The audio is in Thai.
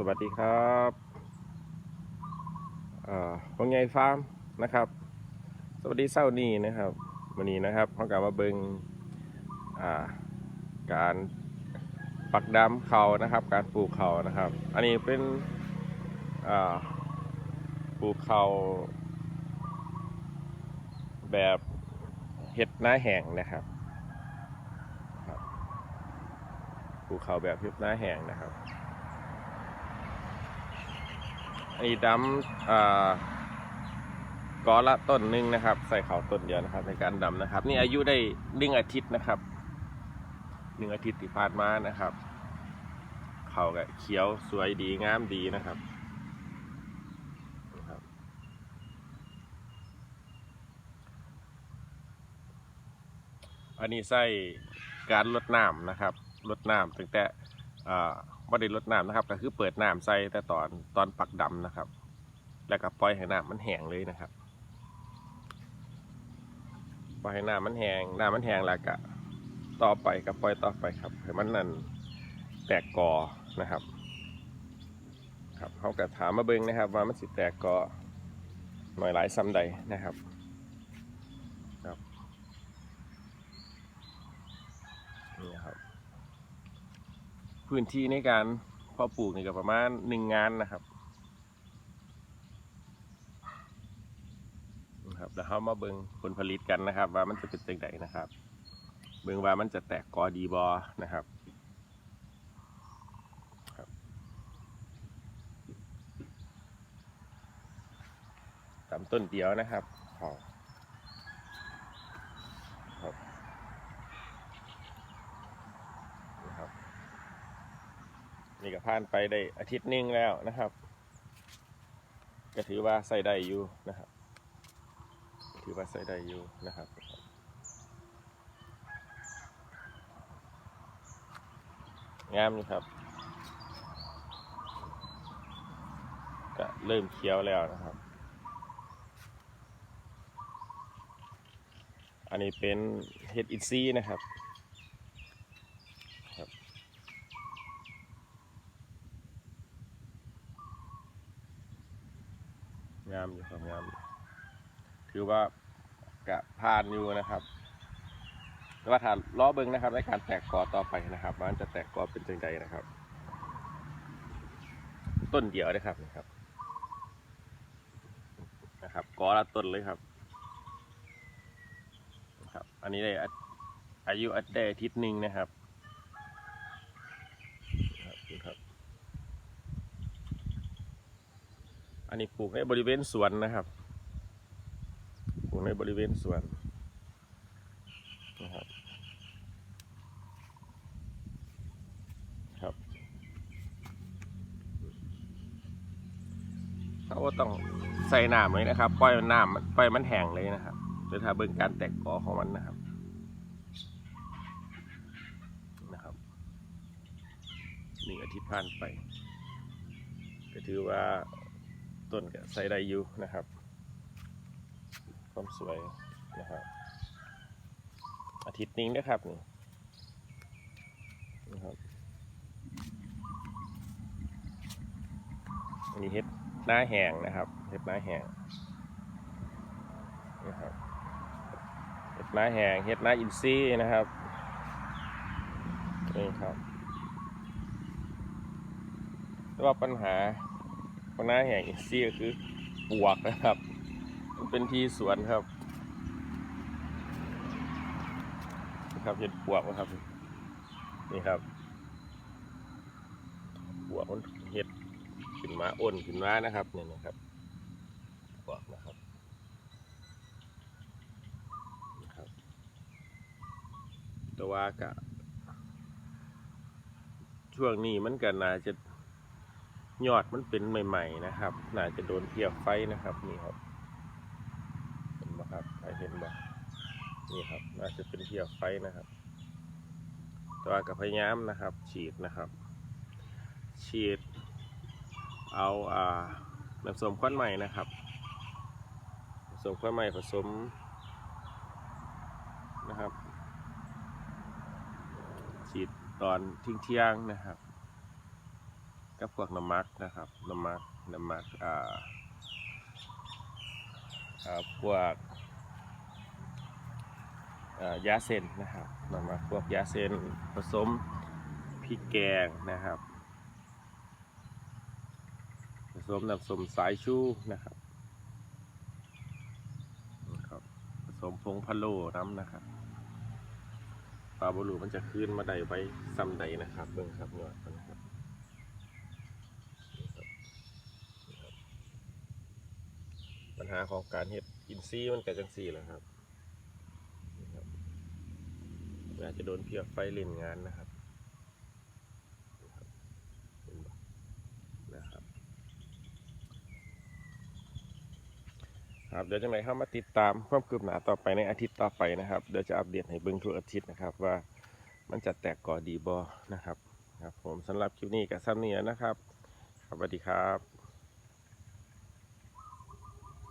สวัสดีครับเอ่อวงฟาร์มนะครับ สวัสดีเศร้านี้นะครับวันนี้นะครับเขากลับมาเบิงาการปักดำเขานะครับ การปลูกเขานะครับ อันนี้เป็นปลูกเขาแบบเห็ดหน้าแห้งนะครับครับปลูกเขาแบบเห็ดหน้าแห้งนะครับ อันนี้ดำอ่ากอละต้นหนึ่งนะครับ ใส่เขาต้นเดียวนะครับ ในการดำนะครับ นี่อายุได้หนึ่งอาทิตย์นะครับหนึ่งอาทิตย์ที่ผ่านมานะครับ เขาก็เขียวสวยดีงามดีนะครับนะครับอันนี้ใส่การลดน้ำนะครับลดน้ำตั้งแต่ บ่ได้ลดน้ำนะครับ ก็คือเปิดน้ำใส่แต่ตอนตอนปักดำนะครับ แล้วก็ปล่อยให้น้ำมันแห้งเลยนะครับปล่อยให้น้ำมันแห้งน้ำมันแห้งแล้วก็ต่อไปก็ปล่อยต่อไปครับให้มันนั่นแตกกอนะครับ ครับเขาก็ถามมาเบิ่งนะครับ ว่ามันสิแตกกอหน่อยหลายซ้ำใดนะครับครับนี่ครับ พื้นที่ในการเพาะปลูกนี่ก็ประมาณหนึ่งงานนะครับนะครับแล้วเขามาเบิ่งผลผลิตกันนะครับ ว่ามันจะเป็นจังไดนะครับ เบิ่งว่ามันจะแตกกอดีบอนะครับครับตามต้นเดียวนะครับของครับนะครับ นี่ก็ผ่านไปได้อาทิตย์นึงแล้วนะครับ ก็ถือว่าใส่ได้อยู่นะครับ ถือว่าใส่ได้อยู่นะครับงามอยู่ครับก็เริ่มเคี้ยวแล้วนะครับ อันนี้เป็นเห็ดอิซีย์นะครับ งามอยู่ครับงามอยู่ถือว่ากะผ่านอยู่นะครับ แต่ว่าถ้าล้อเบิ้งนะครับในการแตกกอต่อไปนะครับ มันจะแตกกอเป็นจังใดนะครับ ต้นเดียวนะครับนะครับ นะครับกอละต้นเลยครับนะครับ อันนี้ได้อาอายุได้อาทิตย์หนึ่งนะครับนี่ครับ อันนี้ปลูกในบริเวณสวนนะครับ ปลูกในบริเวณสวนนะครับ ครับเขาก็ต้องใส่น้ำเลยนะครับ ปล่อยมันน้ำปล่อยมันแห้งเลยนะครับเดี๋ยวถ้าเบิ่งการแตกกอของมันนะครับนะครับหนึ่งอาทิตย์ผ่านไป ก็ถือว่า ต้นก็ใส่ได้อยู่นะครับ ความสวยนะครับ อาทิตย์นี้นะครับนี่นะครับอันนี้เห็ดหน้าแห้งนะครับเห็ดหน้าแห้งนะครับเห็ดหน้าแห้งเห็ดหน้าอินทรีย์นะครับนี่ครับแต่ว่าปัญหา ปัญหาแห่งอินทรีย์ก็คือปวกนะครับมันเป็นที่สวนครับนะครับเห็ดปวกนะครับ นี่ครับปวกมันเห็ดขึ้นมาอ้นขึ้นมานะครับเนี่ยนะครับปวกนะครับนะครับแต่ว่ากะช่วงนี้มันก็น่าจะ ยอดมันเป็นใหม่ ๆ นะครับ น่าจะโดนเพียบไฟนะครับนี่ครับเห็นไหมครับใครเห็นบ่นี่ครับ น่าจะเป็นเพียบไฟนะครับต่ว่ากับพยายามนะครับ ฉีดนะครับ ฉีด เอาอ่าน้ำส้มควันใหม่นะครับน้ำส้มควันใหม่ผสมนะครับ ฉีดตอนทิ้งเที่ยงๆนะครับ กับพวกน้ำมักนะครับน้ำมักน้ำมักอ่าพวกอ่ายาเส้นนะครับน้ำมักพวกยาเส้นผสมพริกแกงนะครับ ผสมน้ำส้มสายชูนะครับนะครับ ผสมผงพะโล้น้ำนะครับปลาบลูมันจะขึ้นมาได้ไว้ซ้ำใดนะครับเบิ่งครับเนาะนะครับนี่ครับนี่ครับ ปัญหาของการเห็ดอินซีมันเกิดจังสี่แหละครับนี่ครับอาจจะโดนเพียไฟเล่นงานนะครับนะครับ ครับ เดี๋ยวจังไหนเข้ามาติดตามความคืบหน้าต่อไปในอาทิตย์ต่อไปนะครับ เดี๋ยวจะอัปเดตให้เบิ่งทุกอาทิตย์นะครับ ว่ามันจะแตกก่อดีบอนะครับ ครับ ผมสำหรับคลิปนี้กับซ้ำนี้นะครับครับสวัสดีครับ